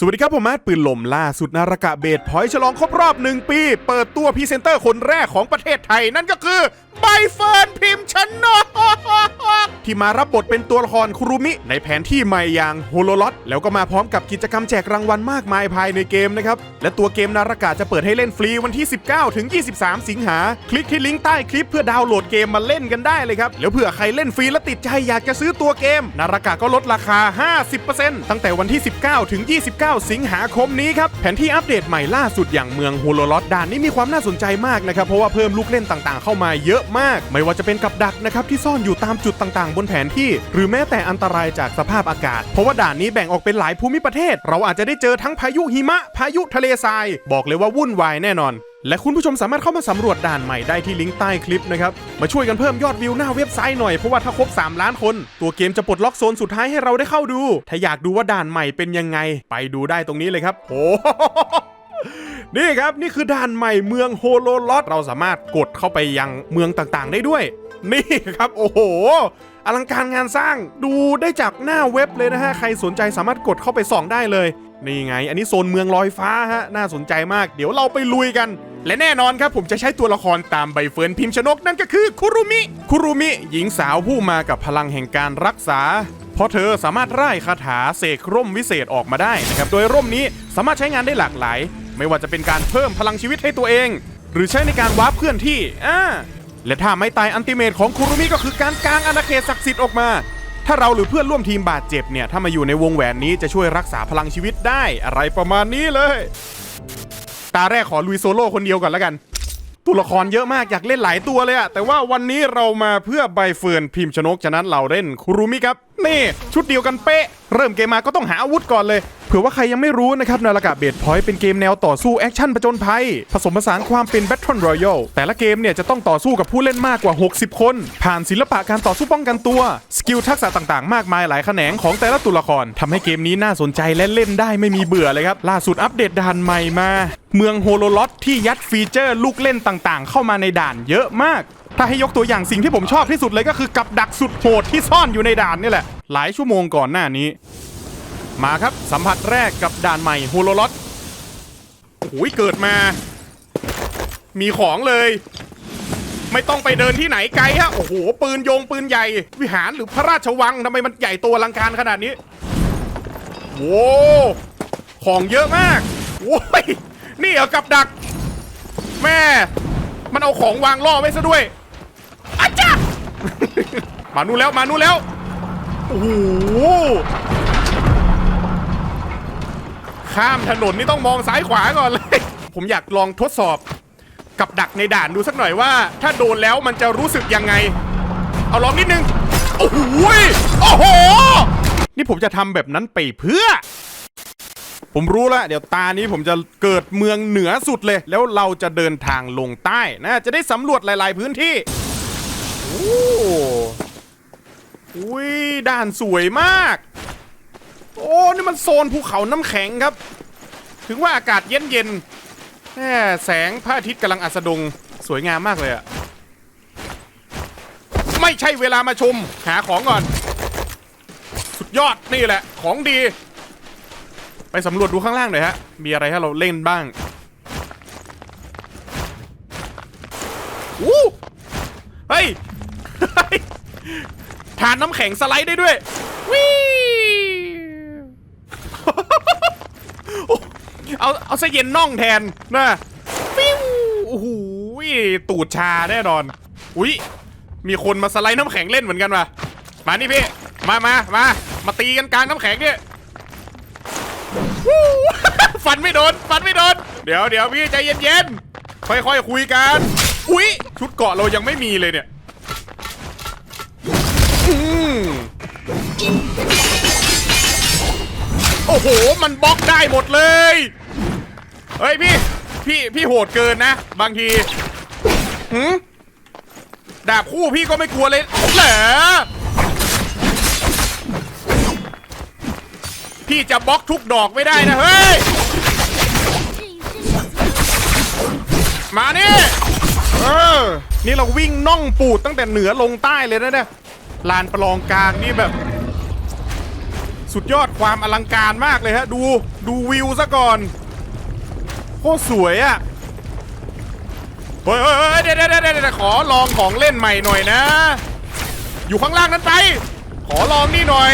สวัสดีครับผมมาร์ปืนลมล่าสุดนารกะเบดพอยต์ฉลองครบรอบหนึ่งปี เปิดตัวพรีเซนเตอร์คนแรกของประเทศไทย นั่นก็คือใบเฟิร์นพิมพ์ชนกที่มารับบทเป็นตัวละครคุรุมิ ในแผนที่ใหม่อย่างโฮโลลอตแล้วก็มาพร้อมกับกิจกรรมแจกรางวัลมากมายภายในเกมนะครับ และตัวเกมนารากะจะเปิดให้เล่นฟรีวันที่ 19 ถึง 23 สิงหา คลิกที่ลิงก์ใต้คลิปเพื่อดาวน์โหลดเกมมาเล่นกันได้เลยครับ แล้วเผื่อใครเล่นฟรีและติดใจอยากจะซื้อตัวเกม นารากะก็ลดราคา 50%ตั้งแต่วันที่ 19 ถึง 29สิงหาคมนี้ครับ แผนที่อัปเดตใหม่ล่าสุดอย่างเมืองโฮโลลอตด่านนี้มีความน่าสนใจมากนะครับ เพราะว่าเพิ่มลูกเล่นต่างๆ เข้ามาเยอะมาก ไม่ว่าจะเป็นกับดักนะครับที่ซ่อนอยู่ตามจุดต่างๆ บนแผนที่ หรือแม้แต่อันตรายจากสภาพอากาศ เพราะว่าด่านนี้แบ่งออกเป็นหลายภูมิประเทศ เราอาจจะได้เจอทั้งพายุหิมะ พายุทะเลทราย บอกเลยว่าวุ่นวายแน่นอนและคุณผู้ชมสามารถเข้ามาสำรวจด่านใหม่ได้ที่ลิงก์ใต้คลิปนะครับ มาช่วยกันเพิ่มยอดวิวหน้าเว็บไซต์หน่อย เพราะว่าถ้าครบ 3 ล้านคน ตัวเกมจะปลดล็อกโซนสุดท้ายให้เราได้เข้าดู ถ้าอยากดูว่าด่านใหม่เป็นยังไง ไปดูได้ตรงนี้เลยครับโอ้นี่ครับ นี่คือด่านใหม่เมืองโฮโลลอตเราสามารถกดเข้าไปยังเมืองต่างๆ ได้ด้วย นี่ครับ โอ้โหอลังการงานสร้างดูได้จากหน้าเว็บเลยนะฮะ ใครสนใจสามารถกดเข้าไปส่องได้เลย นี่ไง อันนี้โซนเมืองลอยฟ้าฮะ น่าสนใจมาก เดี๋ยวเราไปลุยกัน และแน่นอนครับผมจะใช้ตัวละครตามใบเฟิร์นพิมพ์ชนกนั่นก็คือคุรุมิ คุรุมิ หญิงสาวผู้มากับพลังแห่งการรักษา เพราะเธอสามารถร่ายคาถาเสกร่มวิเศษออกมาได้นะครับ โดยร่มนี้สามารถใช้งานได้หลากหลาย ไม่ว่าจะเป็นการเพิ่มพลังชีวิตให้ตัวเอง หรือใช้ในการวาร์ปเคลื่อนที่อ่าและถ้าไม่ตายอันติเมตของคุรุมิก็คือการกางอาณาเขตศักดิ์สิทธิ์ออกมา ถ้าเราหรือเพื่อนร่วมทีมบาดเจ็บเนี่ยถ้ามาอยู่ในวงแหวนนี้จะช่วยรักษาพลังชีวิตได้อะไรประมาณนี้เลยาแรกขอลุยโซโล่คนเดียวก่อนแล้วกัน ตัวละครเยอะมากอยากเล่นหลายตัวเลยอะแต่ว่าวันนี้เรามาเพื่อใบเฟิร์นพิมพ์ชนกฉะนั้นเราเล่นคุรุมิครับ นี่ ชุดเดียวกันเป๊ะ เริ่มเกมมาก็ต้องหาอาวุธก่อนเลย เผื่อว่าใครยังไม่รู้นะครับนาฬกะเบดพอยต์เป็นเกมแนวต่อสู้แอคชั่นประจนภัย ผสมผสานความเป็น Battle Royale แต่ละเกมเนี่ยจะต้องต่อสู้กับผู้เล่นมากกว่า 60 คน ผ่านศิลปะการต่อสู้ป้องกันตัว สกิลทักษะต่างๆ มากมายหลายแขนงของแต่ละตัวละครทำให้เกมนี้น่าสนใจและเล่นได้ไม่มีเบื่อเลยครับล่าสุดอัปเดตด่านใหม่มา เมืองโฮโลลอตที่ยัดฟีเจอร์ลูกเล่นต่างๆ เข้ามาในด่านเยอะมาก ถ้าให้ยกตัวอย่างสิ่งที่ผมชอบที่สุดเลยก็คือกับดักสุดโหดที่ซ่อนอยู่ในด่านนี่แหละ หลายชั่วโมงก่อนหน้านี้ มาครับสัมผัสแรกกับด่านใหม่โฮโลลอตโอ้ยเกิดมา มีของเลย ไม่ต้องไปเดินที่ไหนไกลฮะโอ้โห ปืนโยงปืนใหญ่ วิหารหรือพระราชวังทำไมมันใหญ่โตัวลังการขนาดนี้โว้ของเยอะมากโว้ยนี่เหรอกับดัก แม่ มันเอาของวางล่อไว้ซะด้วย อาจ้า มานู่นแล้วมานู่นแล้ว โอ้โห ข้ามถนนนี่ต้องมองซ้ายขวาก่อนเลย ผมอยากลองทดสอบกับดักในด่านดูสักหน่อยว่า ถ้าโดนแล้วมันจะรู้สึกยังไง เอาลองนิดนึง โอ้โหโอ้โห นี่ผมจะทำแบบนั้นไปเพื่อ ผมรู้แล้วเดี๋ยวตานี้ผมจะเกิดเมืองเหนือสุดเลย แล้วเราจะเดินทางลงใต้นะ จะได้สำรวจหลาย ๆ พื้นที่ โอ้อุ้ยด่านสวยมาก โอ้นี่มันโซนภูเขาน้ำแข็งครับ ถึงว่าอากาศเย็นเย็นแหมแสงพระอาทิตย์กำลังอัสดงสวยงามมากเลยอะไม่ใช่เวลามาชม หาของก่อน สุดยอดนี่แหละ ของดี ไปสำรวจดูข้างล่างหน่อยฮะ มีอะไรให้เราเล่นบ้างอู้เฮ้ย ทานน้ำแข็งสไลด์ได้ด้วยวิเอาเอาซะเย็นน่องแทนนะฟิวโอ้โหตูดชาแน่นอน อุ้ยมีคนมาสไลด์น้ำแข็งเล่นเหมือนกันว่ะมานี่พี่ มามามามาตีกันกลางน้ำแข็งเนี่ยวู้ฟันไม่โดน ฟันไม่โดน เดี๋ยวเดี๋ยวพี่ใจเย็นๆ ค่อยๆ คุยกัน อุ้ยชุดเกาะเรายังไม่มีเลยเนี่ย โอ้โห มันบล็อกได้หมดเลย เฮ้ยพี่ พี่พี่โหดเกินนะ บางทีหืมดาบคู่พี่ก็ไม่กลัวเลยเหรอพี่จะบล็อกทุกดอกไม่ได้นะ เฮ้ย มานี่เออ นี่เราวิ่งน่องปูดตั้งแต่เหนือลงใต้เลยนะเนี่ยลานประลองกลางนี่แบบ สุดยอดความอลังการมากเลยฮะ ดูดูวิวซะก่อนโคตรสวยอะ่ะเฮ้ยเฮ้ยเฮ้ยเดี๋ยวเดี๋ยวเดี๋ยวเดี๋ยวขอลองของเล่นใหม่หน่อยนะ อยู่ข้างล่างนั้นไป ขอลองนี่หน่อย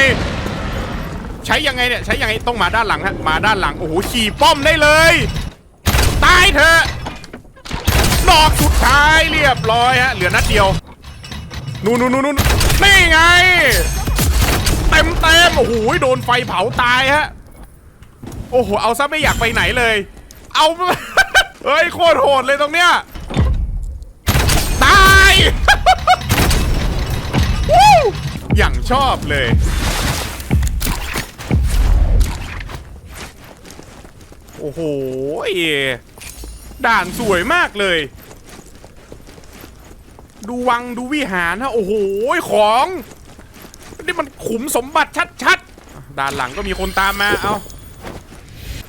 ใช้ยังไงเนี่ย ใช้ยังไงต้องมาด้านหลังฮะมาด้านหลัง โอ้โหขี่ป้อมได้เลยตายเถอะดอกสุดท้ายเรียบร้อยฮะเหลือนัดเดียวนู่นนู่นนู่นนู่นนี่ไง เต็มเต็มโอ้โหโดนไฟเผาตายฮะ โอ้โห เอาซะไม่อยากไปไหนเลย เอา เฮ้ยโคตรโหดเลยตรงเนี้ย ตายอย่างชอบเลย โอ้โห ด่านสวยมากเลย ดูวังดูวิหารฮะ โอ้โห ของ นี่มันขุมสมบัติชัดๆ ด้านหลังก็มีคนตามมา เอา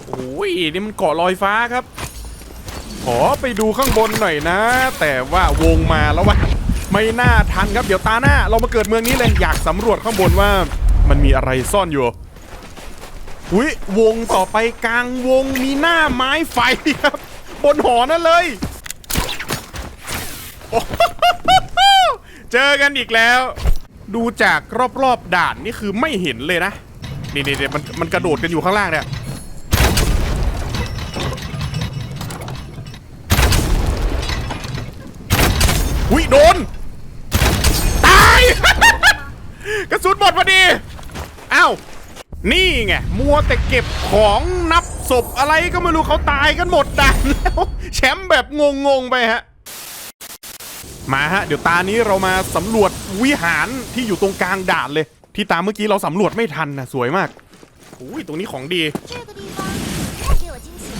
โอ้ยนี่มันเกาะลอยฟ้าครับ ขอไปดูข้างบนหน่อยนะ แต่ว่าวงมาแล้ววะไม่น่าทันครับ เดี๋ยวตาหน้า เรามาเกิดเมืองนี้เลยอยากสำรวจข้างบนว่ามันมีอะไรซ่อนอยู่อุ้ยวงต่อไปกลางวงมีหน้าไม้ไฟครับ บนหอนั่นเลยโอ้โหเจอกันอีกแล้ว ดูจากรอบๆด่านนี่คือไม่เห็นเลยนะนี่นี่นมันมันกระโดดกันอยู่ข้างล่างเนี่ยอุ้ยโดน ตาย กระสุนหมดพอดีอ้าวนี่ไง มัวแต่เก็บของนับศพอะไรก็ไม่รู้เขาตายกันหมดด่านแล้วแชมป์แบบงงๆไปฮะ มาฮะ เดี๋ยวตานี้เรามาสำรวจวิหารที่อยู่ตรงกลางด่านเลย ที่ตามเมื่อกี้เราสำรวจไม่ทันนะสวยมากอุ้ยตรงนี้ของดี 这个地方太给我惊喜了。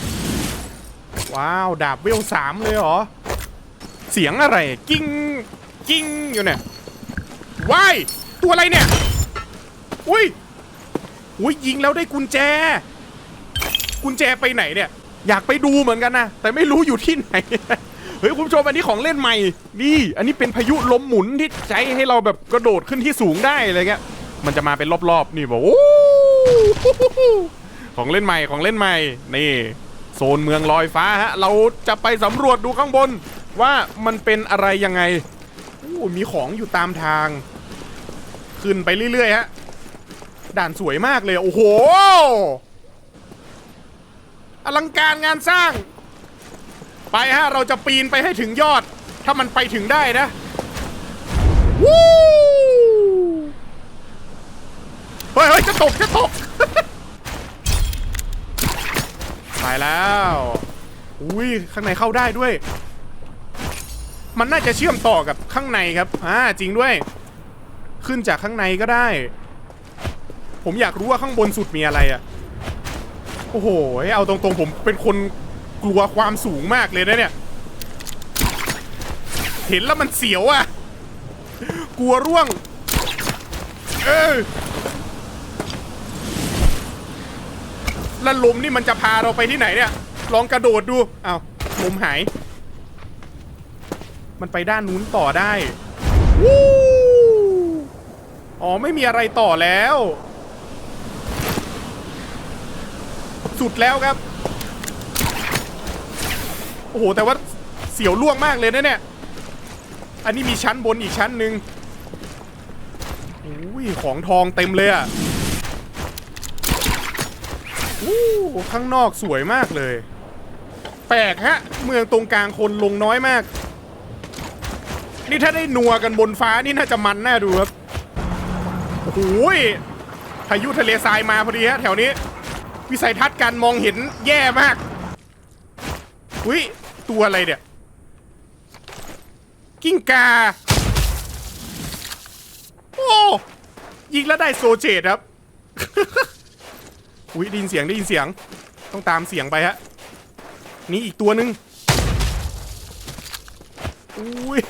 ว้าว ดาบเวลสามเลยเหรอ เสียงอะไร กิ้ง กิ้งอยู่เนี่ยว้าย ตัวอะไรเนี่ย อุ้ย อุ้ยยิงแล้วได้กุญแจ กุญแจไปไหนเนี่ย อยากไปดูเหมือนกันนะ แต่ไม่รู้อยู่ที่ไหน เฮ้ยคุณผู้ชมอันนี้ของเล่นใหม่นี่อันนี้เป็นพายุลมหมุนที่ใช้ให้เราแบบกระโดดขึ้นที่สูงได้อะไรเงี้ยมันจะมาเป็นรอบๆนี่บอกโอ้ของเล่นใหม่ของเล่นใหม่นี่ โซนเมืองลอยฟ้าฮะเราจะไปสำรวจดูข้างบนว่ามันเป็นอะไรยังไงอู้มีของอยู่ตามทาง ขึ้นไปเรื่อยๆฮะด่านสวยมากเลย โอ้โห อลังการงานสร้าง ไปฮะ เราจะปีนไปให้ถึงยอด ถ้ามันไปถึงได้นะวู้เฮ้ยเฮ้ยจะตกจะตกไปแล้วอุ้ยข้างในเข้าได้ด้วย มันน่าจะเชื่อมต่อกับข้างในครับอ่าจริงด้วย ขึ้นจากข้างในก็ได้ ผมอยากรู้ว่าข้างบนสุดมีอะไรอะโอ้โหเอาตรงๆผมเป็นคน กลัวความสูงมากเลยนะเนี่ย เห็นแล้วมันเสียวอะกลัวร่วง เออแล้วลมนี่มันจะพาเราไปที่ไหนเนี่ย ลองกระโดดดูอ้าวลมหาย มันไปด้านนู้นต่อได้วู้อ๋อ ไม่มีอะไรต่อแล้ว สุดแล้วครับ อ้โห แต่ว่าเสียวล่วงมากเลยนะเนี่ย อันนี้มีชั้นบนอีกชั้นหนึ่งอุ้ยของทองเต็มเลยอะ่ะอู้ข้างนอกสวยมากเลย แปลกฮะ เมืองตรงกลางคนลงน้อยมาก นี่ถ้าได้นัวกันบนฟ้านี่น่าจะมันแน่ดูครับโอ้โหยพายุทะเลทรายมาพอดีฮะแถวนี้ วิสัยทัศน์การมองเห็นแย่มากอุ้ย ตัวอะไรเนี่ย กิ้งกา โอ้ยิงแล้วได้โซเจตครับ อุ้ยได้ยินเสียงได้ยินเสียง ต้องตามเสียงไปฮะ นี่อีกตัวหนึ่งอุ้ย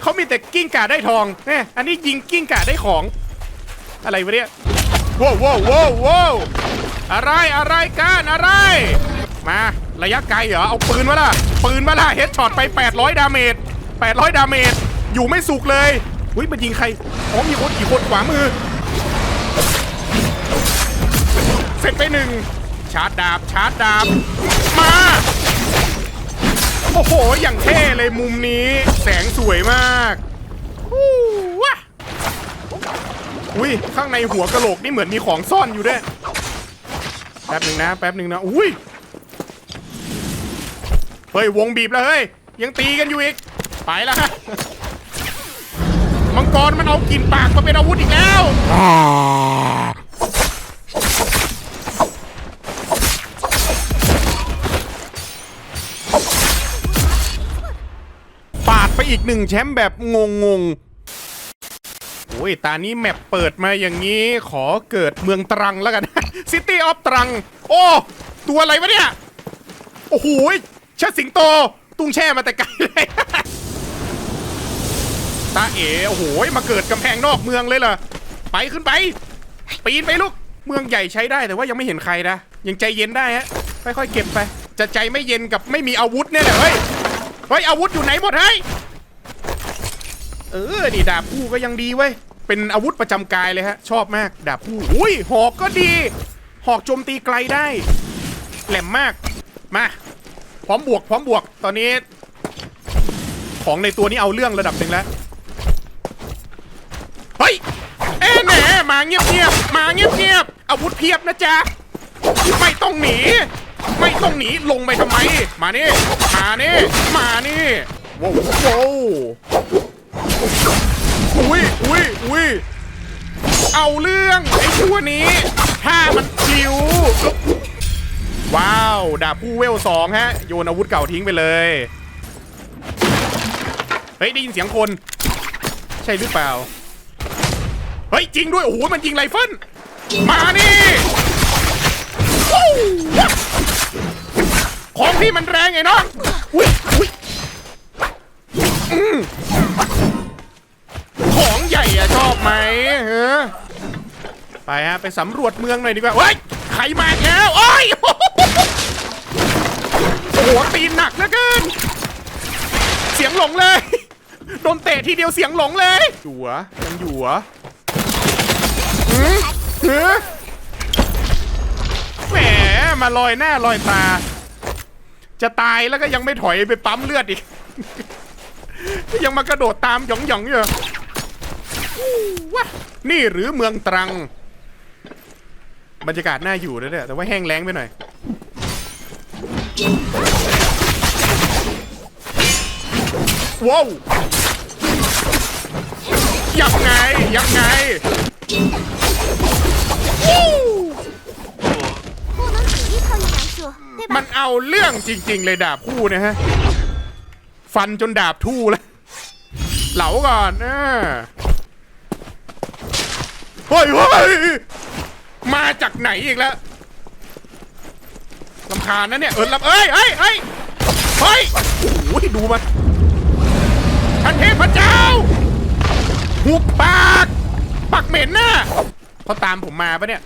เขามีแต่กิ้งก่าได้ทองเนี่ยอันนี้ยิงกิ้งก่าได้ของ อะไรวะเนี่ยว้าวว้าวว้าวว้าวอะไรอะไรกันอะไร มา ระยะไกลเหรอ เอาปืนมาล่ะ ปืนมาล่ะ เฮดช็อตไป 800 ดาเมจ 800 ดาเมจ อยู่ไม่สุกเลยอุ้ยมันยิงใคร อ๋อมีคนกี่คนขวามือ เสร็จไปหนึ่ง ชาร์จดาบ ชาร์จดาบ มา โอ้โห อย่างเท่เลยมุมนี้ แสงสวยมากฮู้วะอุ้ย ข้างในหัวกะโหลกนี่เหมือนมีของซ่อนอยู่ด้วย แป๊บหนึ่งนะ แป๊บหนึ่งนะ อุ้ย เฮ้ยวงบีบแล้วเฮ้ยยังตีกันอยู่อีกไปแล้วฮะมังกรมันเอากลิ่นปากมาเป็นอาวุธอีกแล้วปาดไปอีกหนึ่งแชมป์แบบงงงๆโอ้ยตานี้แมปเปิดมาอย่างนี้ขอเกิดเมืองตรังแล้วกันซิตี้ออฟตรัง โอ้ ตัวอะไรวะเนี่ย โอ้โห เชิดสิงโต ตุ้งแช่มาแต่ไกลเลยตาเอ๋โอ้โหมาเกิดกำแพงนอกเมืองเลยเหรอไปขึ้นไป ปีนไปลูก เมืองใหญ่ใช้ได้แต่ว่ายังไม่เห็นใครนะ ยังใจเย็นได้ฮะ ค่อยๆเก็บไป จะใจไม่เย็นกับไม่มีอาวุธเนี่ยแหละเฮ้ย เฮ้ยอาวุธอยู่ไหนหมดเฮ้ย เออ นี่ดาบคู่ก็ยังดีเว้ย เป็นอาวุธประจำกายเลยฮะ ชอบมากดาบคู่อุ้ยหอกก็ดี หอกโจมตีไกลได้ แหลมมาก มา ร้อมบวก พร้อมบวก ตอนนี้ ของในตัวนี้เอาเรื่องระดับหนึ่งแล้ว เฮ้ย เอ๊ะแหนมาเงียบๆมาเงียบๆอาวุธเพียบนะจ๊ะ ไม่ต้องหนี ไม่ต้องหนี ลงไปทำไม มานี่ มานี่ มานี่ว้าวว้าวอุ้ยอุ้ยอุ้ยเอาเรื่องไอ้ตัวนี้ ถ้ามันคิว ว้าว ดาบผู้เวลสองฮะ โยนอาวุธเก่าทิ้งไปเลย เฮ้ย ได้ยินเสียงคน ใช่หรือเปล่า เฮ้ย จริงด้วย โอ้โห มันยิงไรเฟิลมานี่ของพี่มันแรงไงน้องอุ้ยอุ้ยของใหญ่อะชอบไหมเออไปฮะ ไปสำรวจเมืองหน่อยดีกว่าเฮ้ย ใครมาอีกแล้วโอ้ยโอ้โหตีนหนักเหลือเกิน เสียงหลงเลย โดนเตะทีเดียวเสียงหลงเลยอยู่เหรอยังอยู่เหรอหือหือแหมมาลอยหน้าลอยตา จะตายแล้วก็ยังไม่ถอยไปปั๊มเลือดอีก ยังมากระโดดตามหยองหยองๆอยู่วะนี่หรือเมืองตรัง บรรยากาศน่าอยู่นะเนี่ยแต่ว่าแห้งแล้งไปหน่อย ว้าวยังไงยังไงมันเอาเรื่องจริง ๆ เลยดาบคู่นะฮะ ฟันจนดาบทู่แล้วเหลาก่อนนะเฮ้ยเฮ้ย มาจากไหนอีกแล้วลำคาญนะเนี่ย เออลำเอ้ยเอ้ยเอ้ยเฮ้ยโอ้ยดูมันท่านเทพเจ้าหุบปากปากเหม็นน่ะเขาตามผมมาปะเนี่ย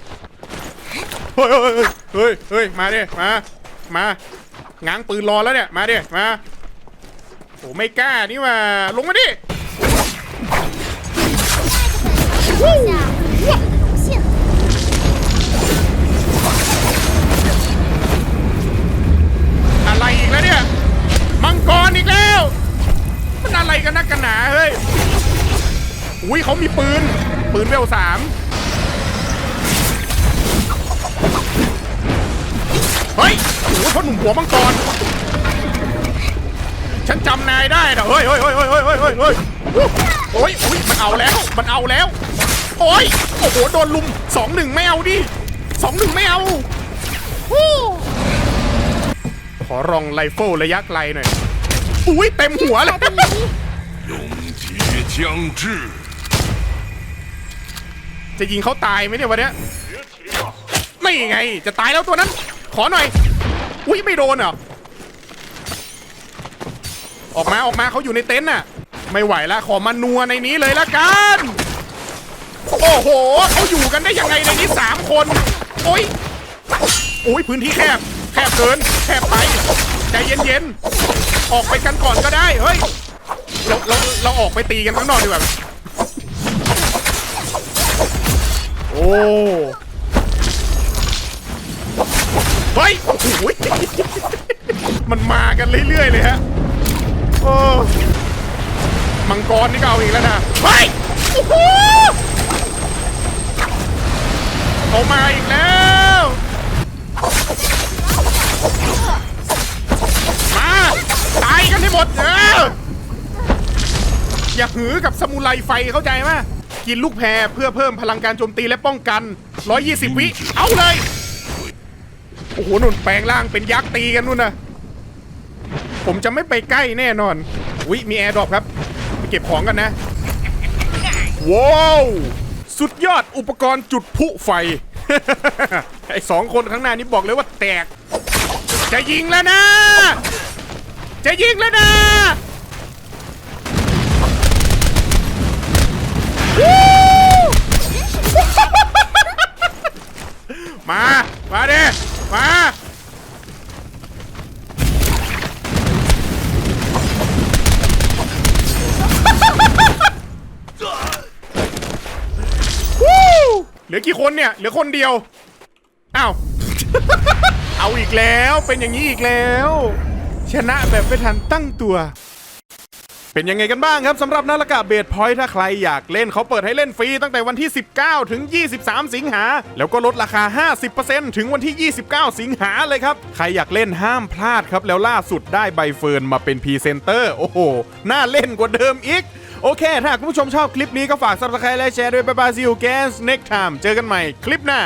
เฮ้ยเฮ้ยเฮ้ยเฮ้ยมาดิมา มาง้างปืนรอแล้วเนี่ย มาดิมาโอ้ไม่กล้านี่ว่าลงมาดิ กรอีกแล้ว มันอะไรกันนะกกันหนาเฮ้ย อุ้ยเขามีปืน ปืนเวลสามเฮ้ยโอ้โหพ่อหนุ่มหัวมังกร ฉันจำนายได้เหรอเฮ้ยเฮ้ยเฮ้ยเฮ้ยเฮ้ยเฮ้ยเฮ้ยโอ้ยโอ้ยมันเอาแล้ว มันเอาแล้ว โอ้ย โอ้โห โดนลุมสองหนึ่งไม่เอาดิสองหนึ่งไม่เอาขอรองไลเฟิลระยะไกลหน่อย อุ้ยเต็มหัวเลยยงทีจีงจื้จะยิงเขาตายไหมเนี่ยวันเนี้ยไม่ไง จะตายแล้วตัวนั้น ขอหน่อย อุ้ยไม่โดนเหรอออกมาออกมาเขาอยู่ในเต็นท์น่ะ ไม่ไหวแล้วขอมานัวในนี้เลยละกัน โอ้โหเขาอยู่กันได้ยังไงในนี้สามคน โอ้ยโอ้ยพื้นที่แคบ แคบเกิน แคบไปใจเย็น ออกไปกันก่อนก็ได้ เฮ้ย เราเราเราออกไปตีกันข้างนอกดีกว่า โอ้เฮ้ยมันมากันเรื่อยๆเลยฮะ โอ้ มังกรนี่ก็เอาอีกแล้วนะ เฮ้ย กับสมุไรไฟเข้าใจไหมกินลูกแพรเพื่อเพิ่มพลังการโจมตีและป้องกัน 120 วิ เอาเลย โอ้โหนุ่นแปลงร่างเป็นยักษ์ตีกันนู่นนะผมจะไม่ไปใกล้แน่นอนวิมีแอร์ดรอปครับ ไปเก็บของกันนะ ว้าวสุดยอดอุปกรณ์จุดพุไฟ ไอ้สองคนข้างหน้านี้บอกเลยว่าแตก จะยิงแล้วนะ จะยิงแล้วนะ มา มาดิ มา เหลือกี่คนเนี่ย เหลือคนเดียว อ้าว เอาอีกแล้ว เป็นอย่างนี้อีกแล้ว ชนะแบบไม่ทันตั้งตัว เป็นยังไงกันบ้างครับสำหรับนาฬิกาเบดพอยต์ถ้าใครอยากเล่นเขาเปิดให้เล่นฟรีตั้งแต่วันที่ 19 ถึง 23 สิงหา แล้วก็ลดราคา 50%ถึงวันที่ 29 สิงหาเลยครับ ใครอยากเล่นห้ามพลาดครับ แล้วล่าสุดได้ใบเฟิร์นมาเป็นพรีเซนเตอร์โอ้โห น่าเล่นกว่าเดิมอีกโอเค ถ้าคุณผู้ชมชอบคลิปนี้ก็ฝาก subscribe และแชร์ด้วยบายบายซิวแกน next time เจอกันใหม่คลิปหน้า